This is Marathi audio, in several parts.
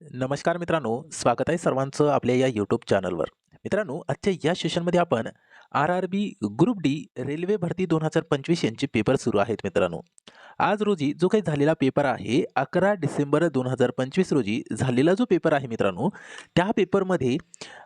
नमस्कार मित्रांनो, स्वागत आहे सर्वांचं आपल्या या यूट्यूब चॅनलवर. मित्रांनो, आजच्या या सेशनमध्ये आपण आर-आर-बी ग्रुप डी रेल्वे भरती 2025 यांचे पेपर सुरू आहेत मित्रांनो. आज रोजी जो काही झालेला पेपर आहे 11 डिसेंबर 2025 रोजी झालेला जो पेपर आहे मित्रांनो, त्या पेपरमध्ये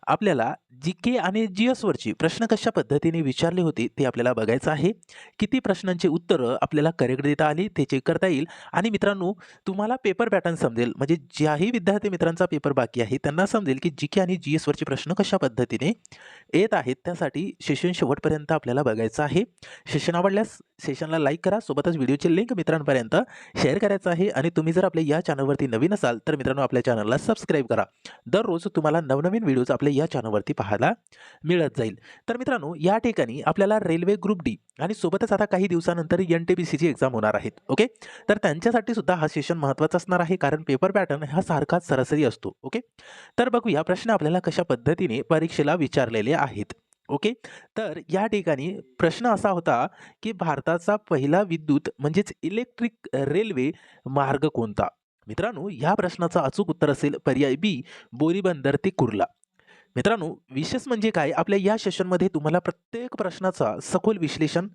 आपल्याला जी-के आणि जी-एसवरची प्रश्न कशा पद्धतीने विचारले होते ते आपल्याला बघायचं आहे. किती प्रश्नांचे उत्तरं आपल्याला करेक्ट देता आली ते चेक करता येईल आणि मित्रांनो तुम्हाला पेपर पॅटर्न समजेल म्हणजे ज्याही विद्यार्थी मित्रांचा पेपर बाकी आहे त्यांना समजेल की जी-के आणि जी-एसवरचे प्रश्न कशा पद्धतीने येत आहेत. त्यासाठी सेशन शेवटपर्यंत आपल्याला बघायचं आहे. सेशन आवडल्यास सेशनला लाईक करा. सोबतच व्हिडिओची लिंक मित्रांपर्यंत शेअर करायचं आहे आणि तुम्ही जर आपल्या या चॅनलवरती नवीन असाल तर मित्रांनो आपल्या चॅनलला सबस्क्राईब करा. दररोज तुम्हाला नवनवीन व्हिडिओज आपल्या या चॅनलवरती पाहायला मिळत जाईल. तर मित्रांनो या ठिकाणी आपल्याला रेल्वे ग्रुप डी आणि सोबतच आता काही दिवसानंतर एन टी बी सीची एक्झाम होणार आहेत. ओके. तर त्यांच्यासाठी सुद्धा हा सेशन महत्त्वाचा असणार आहे कारण पेपर पॅटर्न हा सारखाच सरासरी असतो. ओके. तर बघूया प्रश्न आपल्याला कशा पद्धतीने परीक्षेला विचारलेले आहेत. ओके. तर या ठिकाणी प्रश्न असा होता की भारताचा पहिला विद्युत म्हणजेच इलेक्ट्रिक रेल्वे मार्ग कोणता? मित्रांनो या प्रश्नाचं अचूक उत्तर असेल पर्याय बी बोरीबंदर ते कुर्ला. मित्रांनो विशेष म्हणजे काय आपल्या या सेशनमध्ये तुम्हाला प्रत्येक प्रश्नाचा सखोल विश्लेषण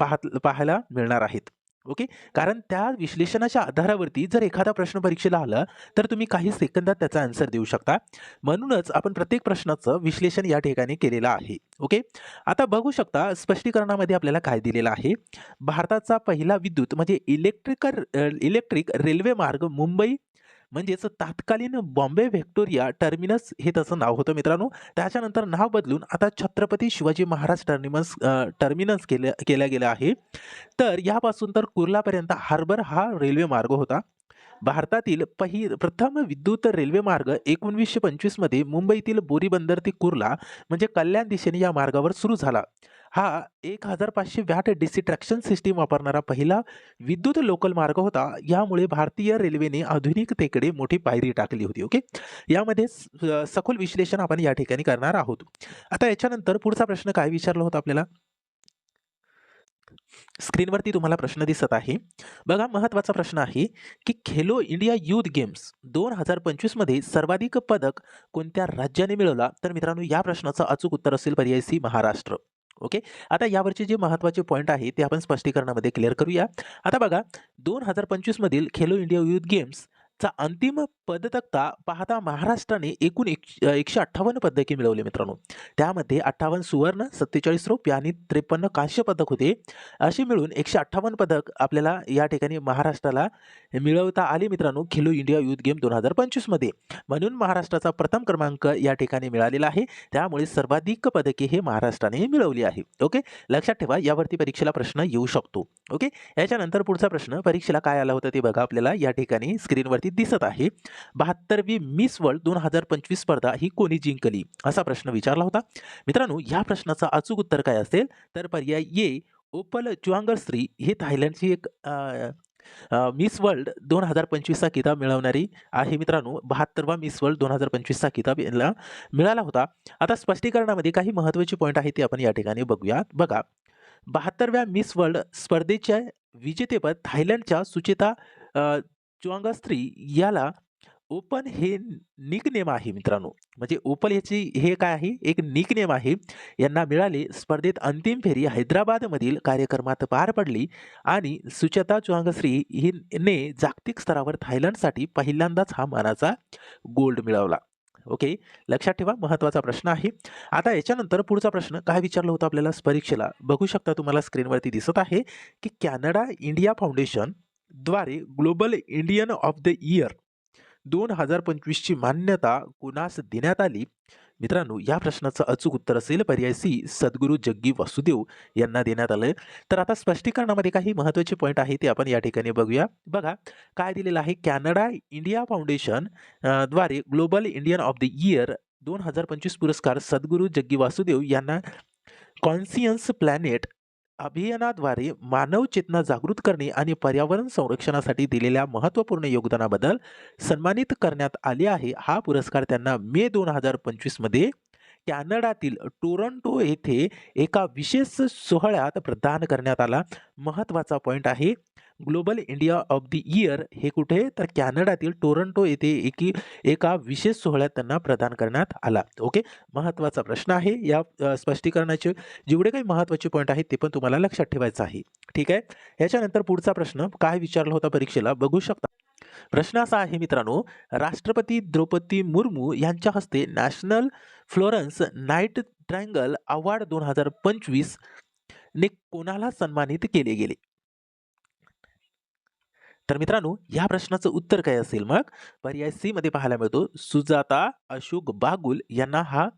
पाहत पाहायला मिळणार आहेत. ओके. कारण त्या विश्लेषणाच्या आधारावरती जर एखादा प्रश्न परीक्षेला आला तर तुम्ही काही सेकंदात त्याचा आन्सर देऊ शकता. म्हणूनच आपण प्रत्येक प्रश्नाचं विश्लेषण या ठिकाणी केलेलं आहे. ओके. आता बघू शकता स्पष्टीकरणामध्ये आपल्याला काय दिलेलं आहे. भारताचा पहिला विद्युत म्हणजे इलेक्ट्रिकल इलेक्ट्रिक रेल्वे मार्ग मुंबई म्हणजेच तात्कालीन बॉम्बे व्हिक्टोरिया टर्मिनस हे त्याचं नाव होतं मित्रांनो. त्याच्यानंतर नाव बदलून आता छत्रपती शिवाजी महाराज टर्मिनस टर्मिनस केलं केलं गेलं आहे. तर यापासून तर कुर्लापर्यंत हार्बर हा रेल्वे मार्ग होता. भारतातील पहि प्रथम विद्युत रेल्वे मार्ग एकोणवीसशे पंचवीसमध्ये मुंबईतील बोरीबंदर ते कुर्ला म्हणजे कल्याण दिशेने या मार्गावर सुरू झाला. हा 1500 वॅट डीसी ट्रॅक्शन सिस्टीम वापरणारा पहिला विद्युत लोकल मार्ग होता. यामुळे भारतीय रेल्वेने आधुनिकतेकडे मोठी पायरी टाकली होती. ओके. यामध्ये स सखोल विश्लेषण आपण या ठिकाणी करणार आहोत. आता याच्यानंतर पुढचा प्रश्न काय विचारला होता आपल्याला? स्क्रीनवरती तुम्हाला प्रश्न दिसत आहे. बघा महत्त्वाचा प्रश्न आहे की खेलो इंडिया यूथ गेम्स दोन हजार पंचवीसमध्ये सर्वाधिक पदक कोणत्या राज्याने मिळवला? तर मित्रांनो या प्रश्नाचं अचूक उत्तर असेल पर्याय सी महाराष्ट्र. ओके. आता यावरचे जे महत्त्वाचे पॉईंट आहे ते आपण स्पष्टीकरणामध्ये क्लिअर करूया. आता बघा दोन हजार पंचवीसमधील खेलो इंडिया युथ गेम्स चा अंतिम पदतक्ता पाहता महाराष्ट्राने एकूण एक 158 पदके मिळवले मित्रांनो. त्यामध्ये 58 सुवर्ण, 47 रौप्य आणि 53 कांस्य पदक होते. असे मिळून 158 पदक आपल्याला या ठिकाणी महाराष्ट्राला मिळवता आले मित्रांनो खेलो इंडिया युथ गेम दोन हजार पंचवीसमध्ये म्हणून महाराष्ट्राचा प्रथम क्रमांक या ठिकाणी मिळालेला आहे. त्यामुळे सर्वाधिक पदके हे महाराष्ट्राने मिळवली आहे. ओके. लक्षात ठेवा यावरती परीक्षेला प्रश्न येऊ शकतो. ओके. याच्यानंतर पुढचा प्रश्न परीक्षेला काय आला होता ते बघा आपल्याला या ठिकाणी स्क्रीनवरती दिसत आहे. 72वी मिस वर्ल्ड 2025 स्पर्धा ही कोणी जिंकली? असा प्रश्न विचारला होता. मित्रांनो या प्रश्नाचं अचूक उत्तर काय असेल? तर पर्याय ए ओपल चुवांगळश्री हे थायलंडची एक मिस वर्ल्ड दोन हजार पंचवीसचा किताब मिळवणारी आहे मित्रांनो. 72वा मिस वर्ल्ड दोन हजार पंचवीसचा किताब यांना मिळाला होता. आता स्पष्टीकरणामध्ये काही महत्त्वाचे पॉईंट आहेत ते आपण या ठिकाणी बघूया. बघा 72व्या मिस वर्ल्ड स्पर्धेच्या विजेतेपद थायलंडच्या सुचेता अ, च्वांगस्त्री याला ओपन हे निकनेम आहे मित्रांनो. म्हणजे ओपन याची हे काय आहे? एक निकनेम आहे. यांना मिळाले. स्पर्धेत अंतिम फेरी हैदराबादमधील कार्यक्रमात पार पडली आणि सुचेता चुवांगश्री हिने जागतिक स्तरावर थायलंडसाठी पहिल्यांदाच हा मानाचा गोल्ड मिळवला. ओके. लक्षात ठेवा महत्त्वाचा प्रश्न आहे. आता याच्यानंतर पुढचा प्रश्न काय विचारलं होतं आपल्याला परीक्षेला? बघू शकता तुम्हाला स्क्रीनवरती दिसत आहे की कॅनडा इंडिया फाउंडेशन द्वारे Global Indian of the Year दोन हजार पंचवीसची मान्यता कुणास देण्यात आली? मित्रांनो या प्रश्नाचं अचूक उत्तर असेल पर्याय सी सद्गुरू जग्गी वासुदेव यांना देण्यात आलं तर आता स्पष्टीकरणामध्ये काही महत्त्वाचे पॉईंट आहे ते आपण या ठिकाणी बघूया. बघा काय दिलेलं आहे Canada India फाउंडेशनद्वारे Global Indian of the Year 2025 पुरस्कार सद्गुरू जग्गी वासुदेव यांना कॉन्सियन्स प्लॅनेट अभियानाद्वारे मानव चेतना जागृत करणे आणि पर्यावरण संरक्षणासाठी दिलेल्या महत्त्वपूर्ण योगदानाबद्दल सन्मानित करण्यात आले आहे. हा पुरस्कार त्यांना मे दोन हजार पंचवीसमध्ये कॅनडातील टोरंटो येथे एका विशेष सोहळ्यात प्रदान करण्यात आला. महत्त्वाचा पॉईंट आहे. Global India of the Year हे कुठे? तर कॅनडातील टोरंटो येथे एकी एका विशेष सोहळ्यात त्यांना प्रदान करण्यात आला. ओके? महत्त्वाचा प्रश्न आहे. या स्पष्टीकरणाचे जेवढे काही महत्त्वाचे पॉईंट आहेत ते पण तुम्हाला लक्षात ठेवायचं आहे. ठीक आहे? ह्याच्यानंतर पुढचा प्रश्न काय विचारला होता परीक्षेला? बघू शकता. प्रश्न असा आहे मित्रांनो राष्ट्रपती द्रौपदी मुर्मू यांच्या हस्ते national Florence night triangle award दोन हजार पंचवीस ने कोणाला सन्मानित केले गेले? तर मित्रांनो या प्रश्नाचं उत्तर काय असेल मग? पर्याय सी मध्ये पाहायला मिळतो सुजाता अशोक बागुल यांना हा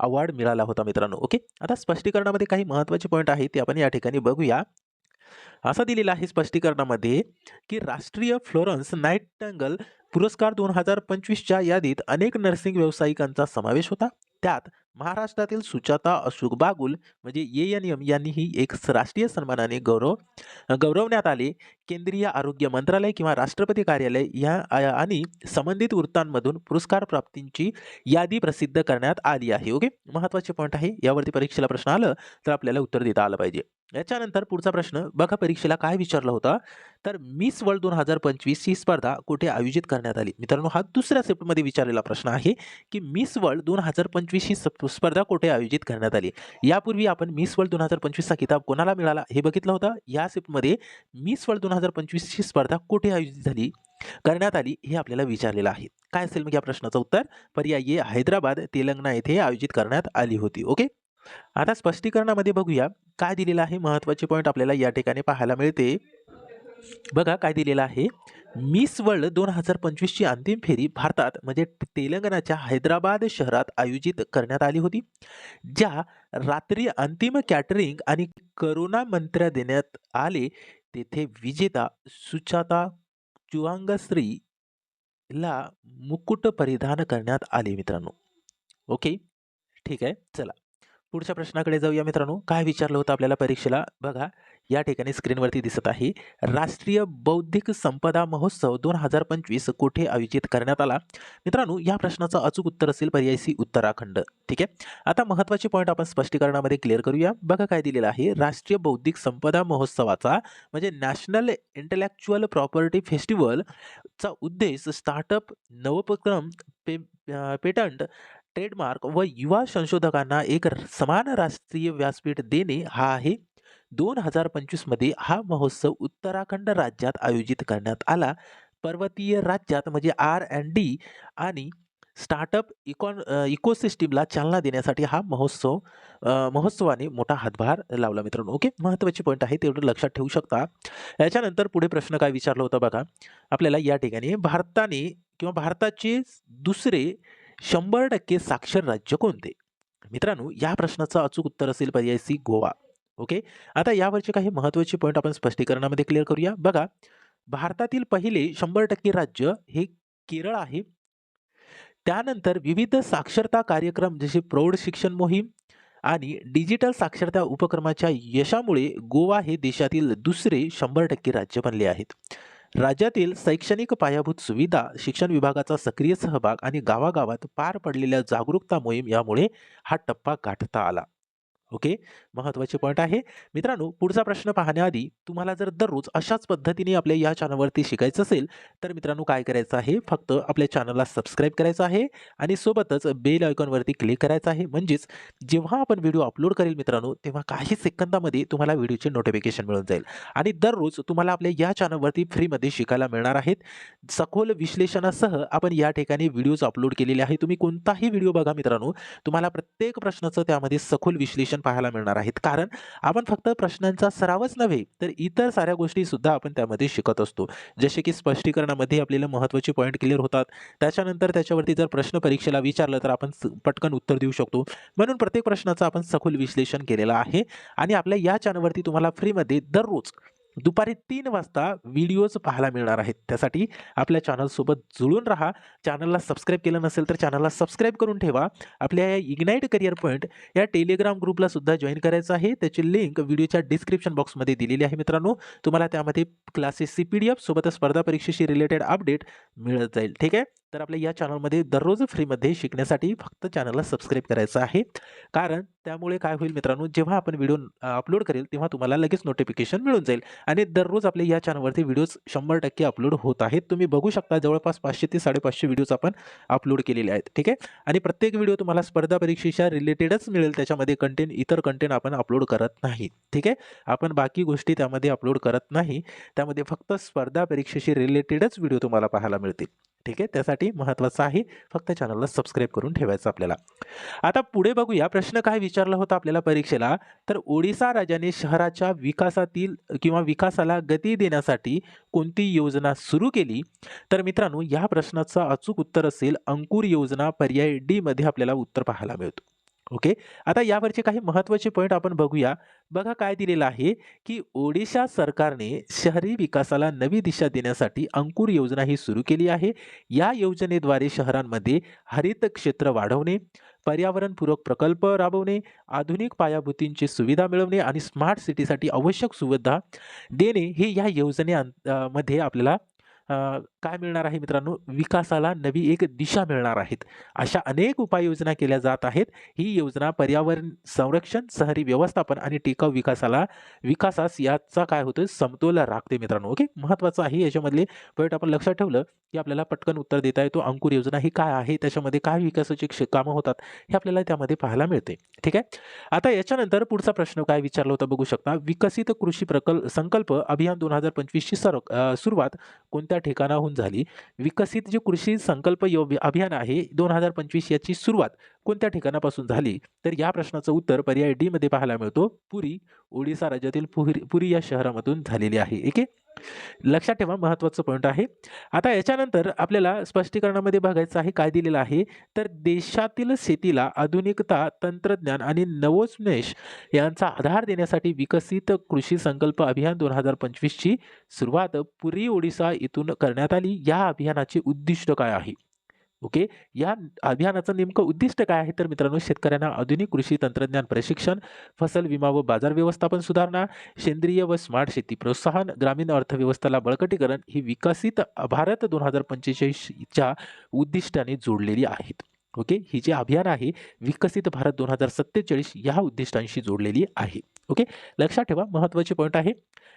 अवॉर्ड मिळाला होता मित्रांनो. ओके आता स्पष्टीकरणामध्ये काही महत्त्वाचे पॉईंट आहेत ते आपण या ठिकाणी बघूया. असं दिलेलं आहे स्पष्टीकरणामध्ये की राष्ट्रीय फ्लोरन्स नाईटँगल पुरस्कार दोन हजार पंचवीसच्या यादीत अनेक नर्सिंग व्यावसायिकांचा समावेश होता. त्यात महाराष्ट्रातील सुचाता अशोक बागुल म्हणजे ए एन एम यांनीही एक राष्ट्रीय सन्मानाने गौरव गौरवण्यात आले. केंद्रीय आरोग्य मंत्रालय किंवा राष्ट्रपती कार्यालय या आणि संबंधित वृत्तांमधून पुरस्कार प्राप्तींची यादी प्रसिद्ध करण्यात आली आहे. ओके? महत्त्वाचे पॉईंट आहे. यावरती परीक्षेला प्रश्न आलं तर आपल्याला उत्तर देता आलं पाहिजे. याच्यानंतर पुढचा प्रश्न बघा परीक्षेला काय विचारला होता? तर मिस वर्ल्ड दोन हजार पंचवीस ही स्पर्धा कुठे आयोजित करण्यात आली? मित्रांनो हा दुसऱ्या सेप्टमध्ये विचारलेला प्रश्न आहे की मिस वर्ल्ड दोन हजार पंचवीस ही स्पर्धा कुठे आयोजित करण्यात आली? यापूर्वी आपण मिस वर्ल्ड दोन हजार पंचवीसचा किताब कोणाला मिळाला? हे बघितलं होतं? या सेप्टमध्ये मिस वर्ल्ड दोन हजार पंचवीसची स्पर्धा कुठे आयोजित झाली? करण्यात आली हे आपल्याला विचारलेलं आहे. काय असेल मग या प्रश्नाचं उत्तर? पर्याय हैदराबाद तेलंगणा येथे आयोजित करण्यात आली होती. ओके? आता स्पष्टीकरणामध्ये बघूया काय दिलेलं आहे महत्त्वाचे पॉईंट आपल्याला या ठिकाणी पाहायला मिळते. बघा काय दिलेलं आहे. मिस वर्ल्ड दोन हजार पंचवीसची अंतिम फेरी भारतात म्हणजे तेलंगणाच्या हैदराबाद शहरात आयोजित करण्यात आली होती ज्या रात्री अंतिम कॅटरिंग आणि करोना मंत्र्या देण्यात आले तेथे विजेता सुचाता चुवांगश्रीला मुकुट परिधान करण्यात आले मित्रांनो. ओके ठीक आहे? चला. पुढच्या प्रश्नाकडे जाऊया मित्रांनो. काय विचारलं होतं आपल्याला परीक्षेला? बघा या ठिकाणी स्क्रीनवरती दिसत आहे. राष्ट्रीय बौद्धिक संपदा महोत्सव दोन हजार पंचवीस कुठे आयोजित करण्यात आला? मित्रांनो या प्रश्नाचं अचूक उत्तर असेल पर्याय सी उत्तराखंड. ठीक आहे? आता महत्त्वाचे पॉईंट आपण स्पष्टीकरणामध्ये क्लिअर करूया. बघा काय दिलेलं आहे. राष्ट्रीय बौद्धिक संपदा महोत्सवाचा म्हणजे नॅशनल इंटलेक्च्युअल प्रॉपर्टी फेस्टिवलचा उद्देश स्टार्टअप नवोपक्रम पे पेटंट ट्रेडमार्क व युवा संशोधकांना एक समान राष्ट्रीय व्यासपीठ देणे हा आहे. दोन हजार पंचवीसमध्ये हा महोत्सव उत्तराखंड राज्यात आयोजित करण्यात आला. पर्वतीय राज्यात म्हणजे आर अँड डी आणि स्टार्टअप इकॉन इकोसिस्टीमला चालना देण्यासाठी हा महोत्सव महोत्सवाने मोठा हातभार लावला मित्रांनो. ओके महत्त्वाचे पॉईंट आहे तेवढं लक्षात ठेवू शकता. याच्यानंतर पुढे प्रश्न काय विचारला होता बघा. आपल्याला या ठिकाणी भारताने किंवा भारताचे दुसरे शंभर टक्के साक्षर राज्य कोणते? मित्रांनो या प्रश्नाचं अचूक उत्तर असेल पर्याय सी गोवा. ओके आता यावरचे काही महत्त्वाचे पॉईंट आपण स्पष्टीकरणामध्ये क्लिअर करूया. बघा भारतातील पहिले शंभर टक्के राज्य हे केरळ आहे. त्यानंतर विविध साक्षरता कार्यक्रम जसे प्रौढ शिक्षण मोहीम आणि डिजिटल साक्षरता उपक्रमाच्या यशामुळे गोवा हे देशातील दुसरे शंभर टक्के राज्य बनले आहेत. राज्यातील शैक्षणिक पायाभूत सुविधा शिक्षण विभागाचा सक्रिय सहभाग आणि गावागावात पार पडलेल्या जागरूकता मोहीम यामुळे हा टप्पा गाठता आला. ओके? महत्त्वाचे पॉईंट आहे. मित्रांनो पुढचा प्रश्न पाहण्याआधी तुम्हाला जर दररोज अशाच पद्धतीने आपल्या या चॅनलवरती शिकायचं असेल तर मित्रांनो काय करायचं आहे? फक्त आपल्या चॅनलला सबस्क्राईब करायचं आहे आणि सोबतच बेल आयकॉनवरती क्लिक करायचं आहे. म्हणजेच जेव्हा आपण व्हिडिओ अपलोड करेल मित्रांनो तेव्हा काही सेकंदामध्ये तुम्हाला व्हिडिओचे नोटिफिकेशन मिळून जाईल. आणि दररोज तुम्हाला आपल्या या चॅनलवरती फ्रीमध्ये शिकायला मिळणार आहेत. सखोल विश्लेषणासह आपण या ठिकाणी व्हिडिओज अपलोड केलेले आहे तुम्ही कोणताही व्हिडिओ बघा मित्रांनो तुम्हाला प्रत्येक प्रश्नाचं त्यामध्ये सखोल विश्लेषण पाहायला मिळणार आहेत. कारण आपण फक्त प्रश्नांचा सरावच नव्हे तर इतर साऱ्या गोष्टी सुद्धा आपण त्यामध्ये शिकत असतो. जसे की स्पष्टीकरणामध्ये आपल्याला महत्त्वाचे पॉईंट क्लिअर होतात. त्याच्यानंतर त्याच्यावरती जर प्रश्न परीक्षेला विचारलं तर आपण पटकन उत्तर देऊ शकतो. म्हणून प्रत्येक प्रश्नाचं आपण सखोल विश्लेषण केलेलं आहे. आणि आपल्या या चॅनलवरती तुम्हाला फ्रीमध्ये दररोज दुपारी तीन वाजता व्हिडिओज पाहायला मिळणार आहेत. त्यासाठी आपल्या चॅनलसोबत जुळून राहा. चॅनलला सबस्क्राईब केलं नसेल तर चॅनलला सबस्क्राईब करून ठेवा. आपल्या या इग्नाईट करिअर पॉईंट या टेलिग्राम ग्रुपला सुद्धा जॉईन करायचं आहे. त्याची लिंक व्हिडिओच्या डिस्क्रिप्शन बॉक्समध्ये दिलेली आहे मित्रांनो. तुम्हाला त्यामध्ये क्लासेसची पी डी एफ सोबतच स्पर्धा परीक्षेशी रिलेटेड अपडेट मिळत जाईल. ठीक आहे? तर आपल्या या चॅनलमध्ये दररोज फ्रीमध्ये शिकण्यासाठी फक्त चॅनलला सबस्क्राईब करायचं आहे. कारण त्यामुळे काय होईल मित्रांनो जेव्हा आपण व्हिडिओ अपलोड करेल तेव्हा तुम्हाला लगेच नोटिफिकेशन मिळून जाईल. आणि दररोज आपल्या या चॅनलवरती व्हिडिओज शंभर टक्के अपलोड होत आहेत. तुम्ही बघू शकता जवळपास पाचशे ते साडेपाचशे व्हिडिओज आपण अपलोड केलेले आहेत. ठीक आहे? आणि प्रत्येक व्हिडिओ तुम्हाला स्पर्धा परीक्षेच्या रिलेटेडच मिळेल. त्याच्यामध्ये कंटेंट इतर कंटेंट आपण अपलोड करत नाही. ठीक आहे? आपण बाकी गोष्टी त्यामध्ये अपलोड करत नाही. त्यामध्ये फक्त स्पर्धा परीक्षेशी रिलेटेडच व्हिडिओ तुम्हाला पाहायला मिळतील. ठीक आहे? त्यासाठी महत्त्वाचं आहे फक्त चॅनलला सबस्क्राईब करून ठेवायचं आपल्याला. आता पुढे बघूया प्रश्न काय विचारला होता आपल्याला परीक्षेला? तर ओडिसा राज्याने शहराच्या विकासातील किंवा विकासाला गती देण्यासाठी कोणती योजना सुरू केली? तर मित्रांनो या प्रश्नाचं अचूक उत्तर असेल अंकुर योजना पर्याय डी मध्ये आपल्याला उत्तर पाहायला मिळतो. ओके? आता यावरचे काही महत्त्वाचे पॉईंट आपण बघूया. बघा काय दिलेलं आहे की ओडिशा सरकारने शहरी विकासाला नवी दिशा देण्यासाठी अंकुर योजना ही सुरू केली आहे. या योजनेद्वारे शहरांमध्ये हरित क्षेत्र वाढवणे पर्यावरणपूरक प्रकल्प राबवणे आधुनिक पायाभूतींची सुविधा मिळवणे आणि स्मार्ट सिटीसाठी आवश्यक सुविधा देणे हे या योजने मध्ये आपल्याला काय मिळणार आहे मित्रांनो? विकासाला नवी एक दिशा मिळणार आहेत. अशा अनेक उपाययोजना केल्या जात आहेत. ही योजना पर्यावरण संरक्षण शहरी व्यवस्थापन आणि टिकाऊ विकासाला विकासास याचा काय होतं समतोल राखते मित्रांनो. ओके? महत्त्वाचं आहे याच्यामधले. पॉईंट आपण लक्षात ठेवलं की आपल्याला पटकन उत्तर देता येतो. अंकुर योजना ही काय आहे? त्याच्यामध्ये काय विकासाची क्ष- कामं होतात? हे आपल्याला त्यामध्ये पाहायला मिळते. ठीक आहे? आता याच्यानंतर पुढचा प्रश्न काय विचारला होता बघू शकता. विकसित कृषी प्रकल्प संकल्प अभियान दोन हजार पंचवीसची सर सुरुवात कोणत्या ठिकाणाहून झाली. विकसित जे कृषी संकल्प यो- अभियान आहे दोन हजार पंचवीस याची सुरुवात कोणत्या ठिकाणापासून झाली? तर या प्रश्नाचं उत्तर पर्याय डी मध्ये पाहायला मिळतो. पुरी ओडिसा राज्यातील पुरी पुरी या शहरामधून झालेली आहे. ओके लक्षात ठेवा महत्त्वाचं पॉईंट आहे. आता याच्यानंतर आपल्याला स्पष्टीकरणामध्ये बघायचं आहे काय दिलेलं आहे? तर देशातील शेतीला आधुनिकता तंत्रज्ञान आणि नवोन्मेष यांचा आधार देण्यासाठी विकसित कृषी संकल्प अभियान दोन हजार पंचवीसची सुरुवात पुरी ओडिसा इथून करण्यात आली. या अभियानाचे उद्दिष्ट काय आहे? ओके? या अभियानाचं नेमकं उद्दिष्ट काय आहे? तर मित्रांनो शेतकऱ्यांना आधुनिक कृषी तंत्रज्ञान प्रशिक्षण फसल विमा व बाजार व्यवस्थापन सुधारणा सेंद्रिय व स्मार्ट शेती प्रोत्साहन ग्रामीण अर्थव्यवस्थेला बळकटीकरण ही विकसित भारत दोन हजार पंचेचाळीसच्या उद्दिष्टाने जोडलेली आहेत. ओके? ही जे अभियान आहे विकसित भारत दोन हजार सत्तेचाळीस या उद्दिष्टांशी जोडलेली आहे. ओके? लक्षात ठेवा महत्त्वाचे पॉईंट आहे.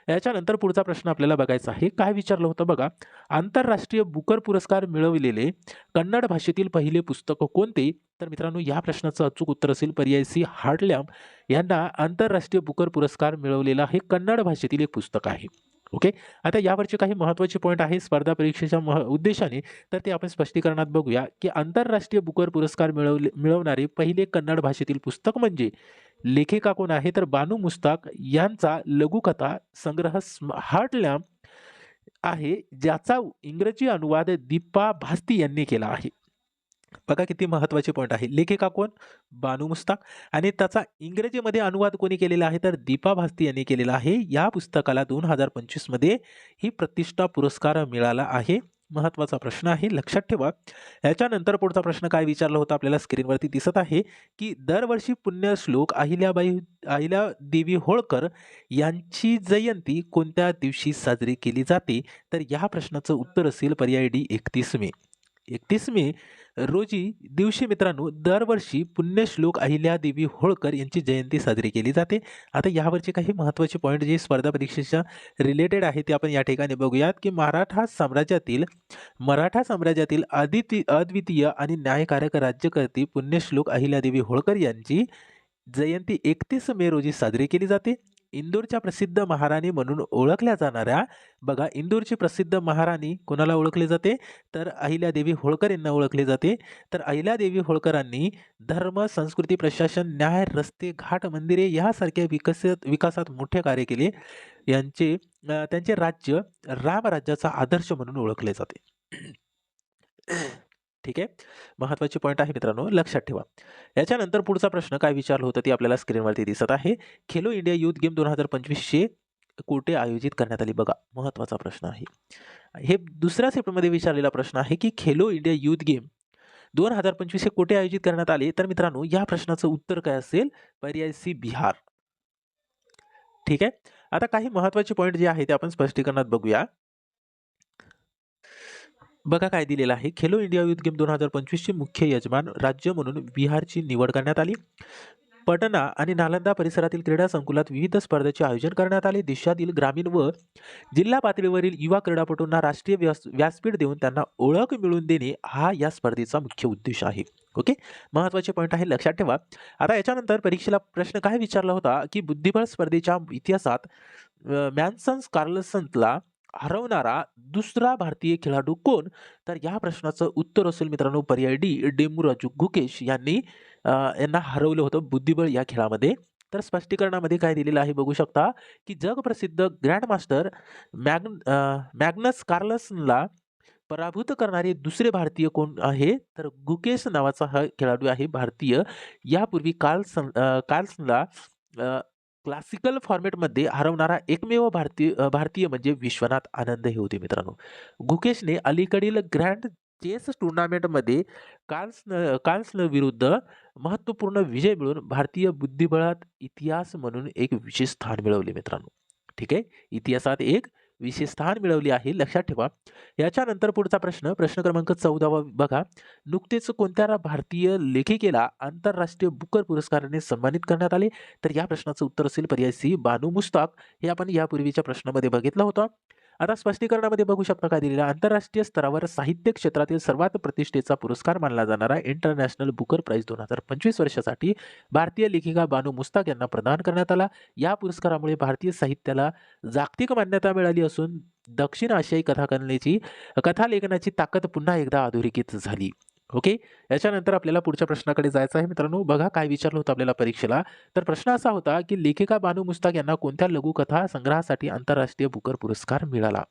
याच्यानंतर पुढचा प्रश्न आपल्याला बघायचा आहे. काय विचारलं होतं बघा? आंतरराष्ट्रीय बुकर पुरस्कार मिळविलेले कन्नड भाषेतील पहिले पुस्तक कोणते? तर मित्रांनो या प्रश्नाचं अचूक उत्तर असेल पर्याय सी हार्डलॅम यांना आंतरराष्ट्रीय बुकर पुरस्कार मिळवलेला हे कन्नड भाषेतील एक पुस्तक आहे. ओके? आता यावरचे काही महत्त्वाचे पॉईंट आहे स्पर्धा परीक्षेच्या मह उद्देशाने. तर ते आपण स्पष्टीकरणात बघूया की आंतरराष्ट्रीय बुकर पुरस्कार मिळवले मिळवणारे पहिले कन्नड भाषेतील पुस्तक म्हणजे लेखिका कोण आहे? तर बानू मुस्ताक यांचा लघुकथा संग्रह हार्टलॅम आहे ज्याचा इंग्रजी अनुवाद दीपा भास्ती यांनी केला आहे. बघा किती महत्त्वाचे पॉईंट आहे. लेखिका कोण? बानू मुस्ताक. आणि त्याचा इंग्रजीमध्ये अनुवाद कोणी केलेला आहे? तर दीपा भास्ती यांनी केलेला आहे. या पुस्तकाला दोन हजार पंचवीसमध्ये ही प्रतिष्ठा पुरस्कार मिळाला आहे. महत्त्वाचा प्रश्न आहे. लक्षात ठेवा. याच्यानंतर पुढचा प्रश्न काय विचारला होता आपल्याला स्क्रीनवरती दिसत आहे की दरवर्षी पुण्यश्लोक अहिल्याबाई अहिल्या देवी होळकर यांची जयंती कोणत्या दिवशी साजरी केली जाते? तर या प्रश्नाचं उत्तर असेल पर्याय डी एकतीस मे. एकतीस मे रोजी दिवशी मित्रांनो दरवर्षी पुण्यश्लोक अहिल्यादेवी होळकर यांची जयंती साजरी केली जाते. आता यावरचे काही महत्त्वाचे पॉईंट जे स्पर्धा परीक्षेच्या रिलेटेड आहे ते आपण या ठिकाणी बघूयात की मराठा साम्राज्यातील मराठा साम्राज्यातील अदिती अद्वितीय आणि न्यायकारक राज्यकर्ती पुण्यश्लोक अहिल्यादेवी होळकर यांची जयंती एकतीस मे रोजी साजरी केली जाते. इंदूरच्या प्रसिद्ध महाराणी म्हणून ओळखल्या जाणाऱ्या बघा इंदूरची प्रसिद्ध महाराणी कोणाला ओळखले जाते? तर अहिल्यादेवी होळकर यांना ओळखले जाते. तर अहिल्यादेवी होळकरांनी धर्म संस्कृती प्रशासन न्याय रस्ते घाट मंदिरे यासारख्या विकसित विकासात मोठे कार्य केले. यांचे त्यांचे राज्य रामराज्याचा आदर्श म्हणून ओळखले जाते. ठीक आहे? महत्त्वाचे पॉईंट आहे मित्रांनो लक्षात ठेवा. याच्यानंतर पुढचा प्रश्न काय विचारलं होतं ते आपल्याला स्क्रीनवरती दिसत आहे. खेलो इंडिया युथ गेम दोन हजार पंचवीसशे कुठे आयोजित करण्यात आली. बघा महत्त्वाचा प्रश्न आहे. हे दुसऱ्या सेप्टमध्ये विचारलेला प्रश्न आहे की खेलो इंडिया युथ गेम दोन हजार पंचवीस हे कुठे आयोजित करण्यात आले. तर मित्रांनो या प्रश्नाचं उत्तर काय असेल? पर्याय सी बिहार. ठीक आहे? आता काही महत्त्वाचे पॉईंट जे आहे ते आपण स्पष्टीकरणात बघूया. बघा काय दिलेलं आहे. खेलो इंडिया युथ गेम दोन हजार पंचवीसचे मुख्य यजमान राज्य म्हणून बिहारची निवड करण्यात आली. पटना आणि नालंदा परिसरातील क्रीडा संकुलात विविध स्पर्धेचे आयोजन करण्यात आले. देशातील ग्रामीण व जिल्हा पातळीवरील युवा क्रीडापटूंना राष्ट्रीय व्यास व्यासपीठ देऊन त्यांना ओळख मिळवून देणे हा या स्पर्धेचा मुख्य उद्देश आहे. ओके? महत्त्वाचे पॉईंट आहे. लक्षात ठेवा. आता याच्यानंतर परीक्षेला प्रश्न काय विचारला होता की बुद्धिबळ स्पर्धेच्या इतिहासात मॅन्सन्स कार्लसनला हरवणारा दुसरा भारतीय खेळाडू कोण? तर या प्रश्नाचं उत्तर असेल मित्रांनो पर्याय डी डेमुराजू गुकेश यांनी यांना हरवलं होतं बुद्धिबळ या खेळामध्ये. तर स्पष्टीकरणामध्ये काय दिलेलं आहे बघू शकता की जगप्रसिद्ध ग्रँडमास्टर मॅग मॅग्नस कार्लसनला पराभूत करणारे दुसरे भारतीय कोण आहे? तर गुकेश नावाचा हा खेळाडू आहे भारतीय. यापूर्वी कार्लसन कार्लसनला क्लासिकल फॉर्मॅटमध्ये हरवणारा एकमेव भारतीय भारतीय म्हणजे विश्वनाथ आनंद हे होते मित्रांनो. गुकेशने अलीकडील ग्रँड चेस टुर्नामेंटमध्ये कार्ल्सन कार्ल्सन विरुद्ध महत्त्वपूर्ण विजय मिळून भारतीय बुद्धिबळात इतिहास म्हणून एक विशेष स्थान मिळवले मित्रांनो. ठीक आहे? इतिहासात एक विशेष स्थान मिळवले आहे लक्षात ठेवा. याच्यानंतर पुढचा प्रश्न प्रश्न क्रमांक चौदावा बघा. नुकतेच कोणत्या भारतीय लेखिकेला आंतरराष्ट्रीय बुकर पुरस्काराने सन्मानित करण्यात आले? तर या प्रश्नाचं उत्तर असेल पर्याय सी बानू मुस्ताक हे आपण यापूर्वीच्या प्रश्नामध्ये बघितलं होतं. आता स्पष्टीकरणामध्ये बघू शकता काय दिलेलं आंतरराष्ट्रीय स्तरावर साहित्य क्षेत्रातील सर्वात प्रतिष्ठेचा पुरस्कार मानला जाणारा इंटरनॅशनल बुकर प्राईज दोन हजार पंचवीस वर्षासाठी भारतीय लेखिका बानू मुस्ताक यांना प्रदान करण्यात आला. या पुरस्कारामुळे भारतीय साहित्याला जागतिक मान्यता मिळाली असून दक्षिण आशियाई कथाकथनेची कथालेखनाची ताकद पुन्हा एकदा अधोरेखित झाली. ओके? याच्यानंतर आपल्याला पुढच्या प्रश्नाकडे जायचं आहे. मित्रांनो बघा काय विचारलं होतं आपल्याला परीक्षेला. तर प्रश्न असा होता की लेखिका बानू मुस्ताक यांना कोणत्या लघुकथा संग्रहासाठी आंतरराष्ट्रीय बुकर पुरस्कार मिळाला?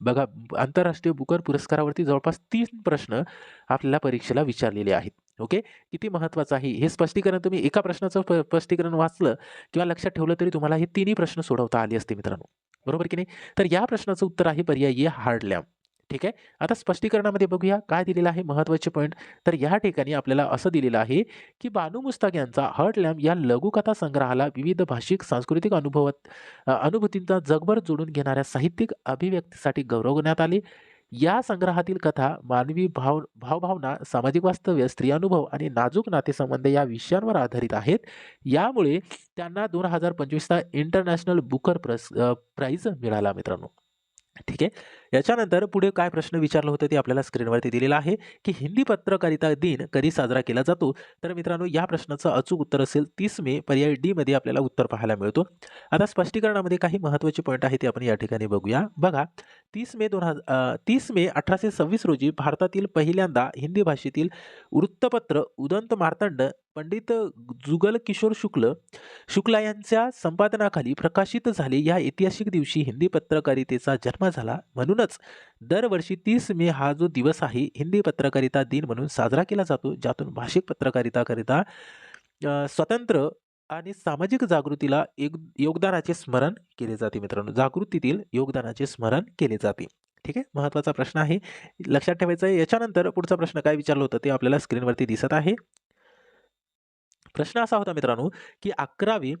बघा आंतरराष्ट्रीय बुकर पुरस्कारावरती जवळपास तीन प्रश्न आपल्याला परीक्षेला विचारलेले आहेत. ओके? किती महत्त्वाचं आहे? हे स्पष्टीकरण तुम्ही एका प्रश्नाचं स्पष्टीकरण वाचलं किंवा लक्षात ठेवलं तरी तुम्हाला हे तिन्ही प्रश्न सोडवता आले असते मित्रांनो. बरोबर की नाही? तर या प्रश्नाचं उत्तर आहे पर्यायी हार्ड लॅम्प ठीक आहे. आता स्पष्टीकरणामध्ये बघूया काय दिलेलं आहे महत्त्वाचे पॉईंट तर या ठिकाणी आपल्याला असं दिलेलं आहे की बानू मुस्ताक यांचा हर्ट लॅम्प या लघुकथा संग्रहाला विविध भाषिक सांस्कृतिक अनुभवात अनुभूतींचा जगभर जोडून घेणाऱ्या साहित्यिक अभिव्यक्तीसाठी गौरवण्यात आले. या संग्रहातील कथा मानवी भाव भावभावना सामाजिक वास्तव्य स्त्री अनुभव आणि नाजूक नातेसंबंध या विषयांवर आधारित आहेत. यामुळे त्यांना दोन हजार पंचवीसचा इंटरनॅशनल बुकर प्रस प्राईज मिळाला मित्रांनो. ठीक आहे. याच्यानंतर पुढे काय प्रश्न विचारलं होतं ते आपल्याला स्क्रीनवरती दिलेलं आहे की हिंदी पत्रकारिता दिन कधी साजरा केला जातो? तर मित्रांनो या प्रश्नाचं अचूक उत्तर असेल तीस मे पर्याय डी मध्ये आपल्याला उत्तर पाहायला मिळतो. आता स्पष्टीकरणामध्ये काही महत्त्वाचे पॉईंट आहे ते आपण या ठिकाणी बघूया. बघा तीस मे दोन हजार तीस मे अठराशे सव्वीस रोजी भारतातील पहिल्यांदा हिंदी भाषेतील वृत्तपत्र उदंत मार्तंड पंडित जुगल किशोर शुक्ल शुक्ला यांच्या संपादनाखाली प्रकाशित झाले. या ऐतिहासिक दिवशी हिंदी पत्रकारितेचा जन्म झाला म्हणून म्हणूनच दरवर्षी तीस मे हा जो दिवस आहे हिंदी पत्रकारिता दिन म्हणून साजरा केला जातो ज्यातून भाषिक पत्रकारिताकरिता स्वतंत्र आणि सामाजिक जागृतीला एक योगदानाचे स्मरण केले जाते मित्रांनो. जागृतीतील योगदानाचे स्मरण केले जाते. ठीक आहे? महत्त्वाचा प्रश्न आहे. लक्षात ठेवायचा आहे. याच्यानंतर पुढचा प्रश्न काय विचारलं होतं ते आपल्याला स्क्रीनवरती दिसत आहे. प्रश्न असा होता मित्रांनो की अकरावी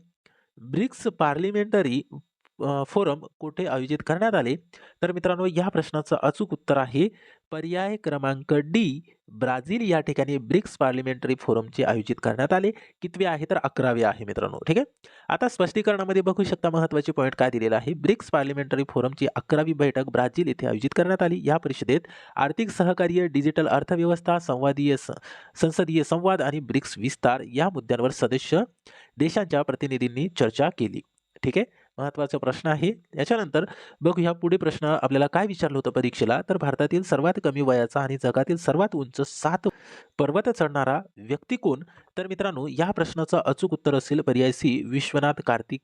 ब्रिक्स पार्लिमेंटरी फोरम कुठे आयोजित करण्यात आले? तर मित्रांनो या प्रश्नाचं अचूक उत्तर आहे पर्याय क्रमांक डी ब्राझील या ठिकाणी ब्रिक्स पार्लिमेंटरी फोरमचे आयोजित करण्यात आले. कितवे आहे तर अकरावे आहे मित्रांनो ठीक आहे? आता स्पष्टीकरणामध्ये बघू शकता महत्त्वाचे पॉईंट काय दिलेलं आहे. ब्रिक्स पार्लिमेंटरी फोरमची अकरावी बैठक ब्राझील येथे आयोजित करण्यात आली. या परिषदेत आर्थिक सहकार्य डिजिटल अर्थव्यवस्था संवादीय संसदीय संवाद आणि ब्रिक्स विस्तार या मुद्द्यांवर सदस्य देशांच्या प्रतिनिधींनी चर्चा केली ठीक आहे? महत्त्वाचा प्रश्न आहे. याच्यानंतर बघूया पुढे प्रश्न आपल्याला काय विचारलं होतं परीक्षेला. तर भारतातील सर्वात कमी वयाचा आणि जगातील सर्वात उंच सात पर्वत चढणारा व्यक्ती कोण? तर मित्रांनो या प्रश्नाचं अचूक उत्तर असेल पर्याय सी विश्वनाथ कार्तिक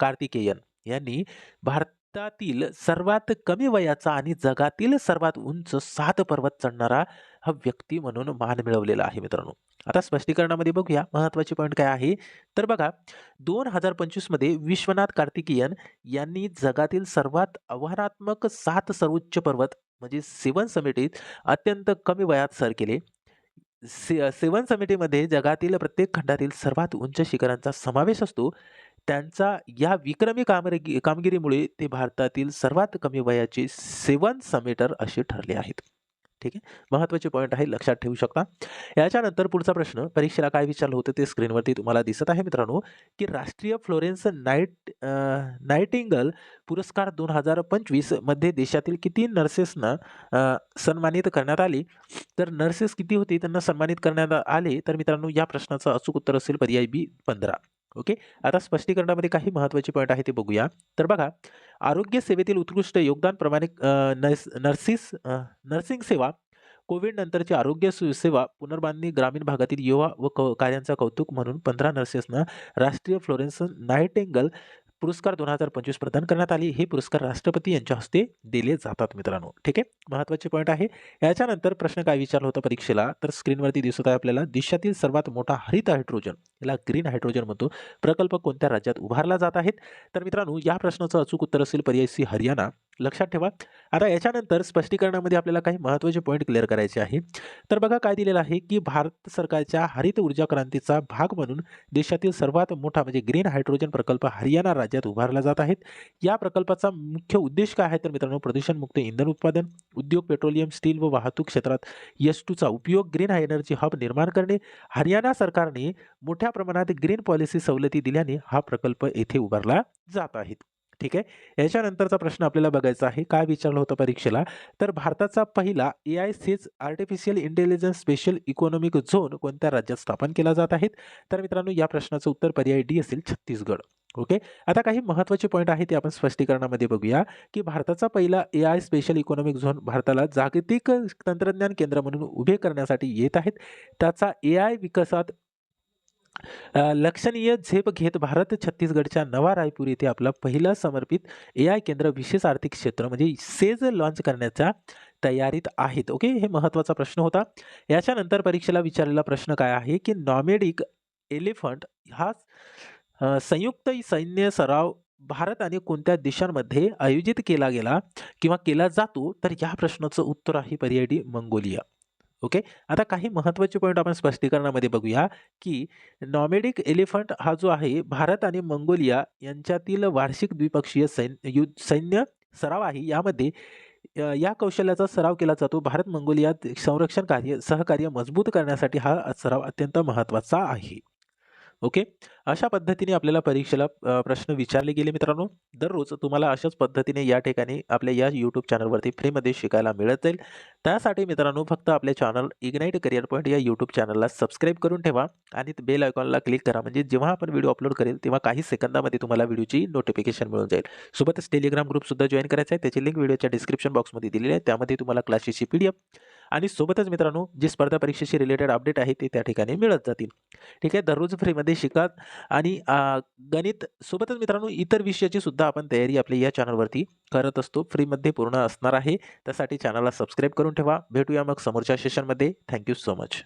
कार्तिकेयन. यांनी भारतातील सर्वात कमी वयाचा आणि जगातील सर्वात उंच सात पर्वत चढणारा हा व्यक्ती म्हणून मान मिळवलेला आहे मित्रांनो. आता स्पष्टीकरणामध्ये बघूया महत्त्वाचे पॉईंट काय आहे. तर बघा दोन हजार पंचवीसमध्ये विश्वनाथ कार्तिकेयन यांनी जगातील सर्वात आव्हानात्मक सात सर्वोच्च पर्वत म्हणजे सेवन समिटीत अत्यंत कमी वयात सर केले. से सेवन समिटीमध्ये जगातील प्रत्येक खंडातील सर्वात उंच शिखरांचा समावेश असतो. त्यांचा या विक्रमी कामगिरी कामगिरीमुळे ते भारतातील सर्वात कमी वयाचे सेवन समिटर असे ठरले आहेत. ठीक आहे? महत्त्वाचे पॉईंट आहे लक्षात ठेवू शकता. याच्यानंतर पुढचा प्रश्न परीक्षेला काय विचारलं होतं ते स्क्रीनवरती तुम्हाला दिसत आहे मित्रांनो की राष्ट्रीय फ्लोरेन्स नाईट नाईटिंगल पुरस्कार दोन हजार पंचवीसमध्ये देशातील किती नर्सेसना सन्मानित करण्यात आली? तर नर्सेस किती होती? त्यांना सन्मानित करण्यात आले? तर मित्रांनो या प्रश्नाचं अचूक उत्तर असेल पर्याय बी पंधरा. ओके? आता स्पष्टीकरणामध्ये काही महत्त्वाचे पॉईंट आहे ते बघूया. तर बघा आरोग्य सेवेतील उत्कृष्ट योगदानप्रमाणे नर्स नर्सिस नर्सिंग सेवा कोविड नंतरची आरोग्य सु- सेवा पुनर्बांधणी ग्रामीण भागातील युवा व क कार्यांचा कौतुक म्हणून पंधरा नर्सेसना राष्ट्रीय फ्लोरेन्स नायटेंगल पुरस्कार दोन हजार पंचवीस प्रदान करण्यात आले. हे पुरस्कार राष्ट्रपती यांच्या हस्ते दिले जातात मित्रांनो. ठीक आहे? महत्त्वाचे पॉईंट आहे. याच्यानंतर प्रश्न काय विचारला होता परीक्षेला? तर स्क्रीनवरती दिसत आहे आपल्याला देशातील सर्वात मोठा हरित हायड्रोजन याला ग्रीन हायड्रोजन म्हणतो. प्रकल्प कोणत्या राज्यात उभारला जात आहेत? तर मित्रांनो या प्रश्नाचं अचूक उत्तर असेल पर्याय सी हरियाणा. लक्षात ठेवा. आता याच्यानंतर स्पष्टीकरणामध्ये आपल्याला काही महत्त्वाचे पॉईंट क्लिअर करायचे आहे. तर बघा काय दिलेलं आहे की भारत सरकारच्या हरित ऊर्जा क्रांतीचा भाग म्हणून देशातील सर्वात मोठा म्हणजे ग्रीन हायड्रोजन प्रकल्प हरियाणा राज्यात उभारला जात आहेत या प्रकल्पाचा मुख्य उद्देश काय आहे? तर मित्रांनो प्रदूषणमुक्त इंधन उत्पादन उद्योग पेट्रोलियम स्टील व वाहतूक क्षेत्रात यश टूचा उपयोग ग्रीन एनर्जी हब निर्माण करणे हरियाणा सरकारने मोठ्या प्रमाणात ग्रीन पॉलिसी सवलती दिल्याने हा प्रकल्प येथे उभारला जात आहेत ठीक आहे. याच्यानंतरचा प्रश्न आपल्याला बघायचा आहे. काय विचारलं होतं परीक्षेला? तर भारताचा पहिला A I seize artificial intelligence special economic zone कोणत्या राज्यात स्थापन केला जात आहेत तर मित्रांनो या प्रश्नाचं उत्तर पर्याय डी असेल छत्तीसगड. ओके? आता काही महत्त्वाचे पॉईंट आहे ते आपण स्पष्टीकरणामध्ये बघूया की भारताचा पहिला A I special economic zone भारताला जागतिक तंत्रज्ञान केंद्र म्हणून उभे करण्यासाठी येत आहेत. त्याचा ए आय विकासात लक्षणीय झेप घेत भारत छत्तीसगडच्या नवा रायपूर येथे आपला पहिला समर्पित ए आय केंद्र विशेष आर्थिक क्षेत्र म्हणजे सेज लॉन्च करण्याच्या तयारीत आहेत. ओके? हे महत्त्वाचा प्रश्न होता. याच्यानंतर परीक्षेला विचारलेला प्रश्न काय आहे की नॉमेडिक एलिफंट हा संयुक्त सैन्य सराव भारत आणि कोणत्या देशांमध्ये आयोजित केला गेला किंवा केला जातो? तर या प्रश्नाचं उत्तर आहे पर्याय डी मंगोलिया. ओके? आता काही महत्त्वाचे पॉईंट आपण स्पष्टीकरणामध्ये बघूया की नॉमेडिक एलिफंट हा जो आहे भारत आणि मंगोलिया यांच्यातील वार्षिक द्विपक्षीय सैन्य यु सैन्य सराव आहे. यामध्ये या कौशल्याचा सराव केला जातो. भारत मंगोलियात संरक्षण कार्य सहकार्य मजबूत करण्यासाठी हा सराव अत्यंत महत्त्वाचा आहे. ओके? अशा पद्धतीने आपल्याला परीक्षेला प्रश्न विचारले गेले मित्रांनो. दररोज तुम्हाला अशाच पद्धतीने या ठिकाणी आपल्या या यूट्यूब चॅनलवरती फ्रीमध्ये शिकायला मिळत जाईल. त्यासाठी मित्रांनो फक्त आपल्या चॅनल इग्नाईट करिअर पॉईंट या यूट्यूब चॅनलला सबस्क्राईब करून ठेवा आणि बेल आयकॉनला क्लिक करा. म्हणजे जेव्हा आपण व्हिडिओ अपलोड करेल तेव्हा काही सेकंदामध्ये तुम्हाला व्हिडिओची नोटिफिकेशन मिळून जाईल. सोबतच टेलिग्राम ग्रुपसुद्धा जॉईन करायचा आहे. त्याची लिंक व्हिडिओच्या डिस्क्रिप्शन बॉक्समध्ये दिलेली आहे. त्यामध्ये तुम्हाला क्लासेसची पी डी एफ आणि सोबतच मित्रांनो जे स्पर्धा परीक्षेशी रिलेटेड अपडेट आहे ते त्या ठिकाणी मिळत जातील. ठीक आहे? दररोज फ्रीमध्ये शिका आणि गणित सोबतच मित्रांनो इतर विषयाची सुद्धा आपण तयारी आपल्या या चॅनलवरती करत असतो. फ्रीमध्ये पूर्ण असणार आहे. त्यासाठी चॅनलला सबस्क्राईब करून ठेवा. भेटूया मग समोरच्या सेशनमध्ये थँक्यू सो मच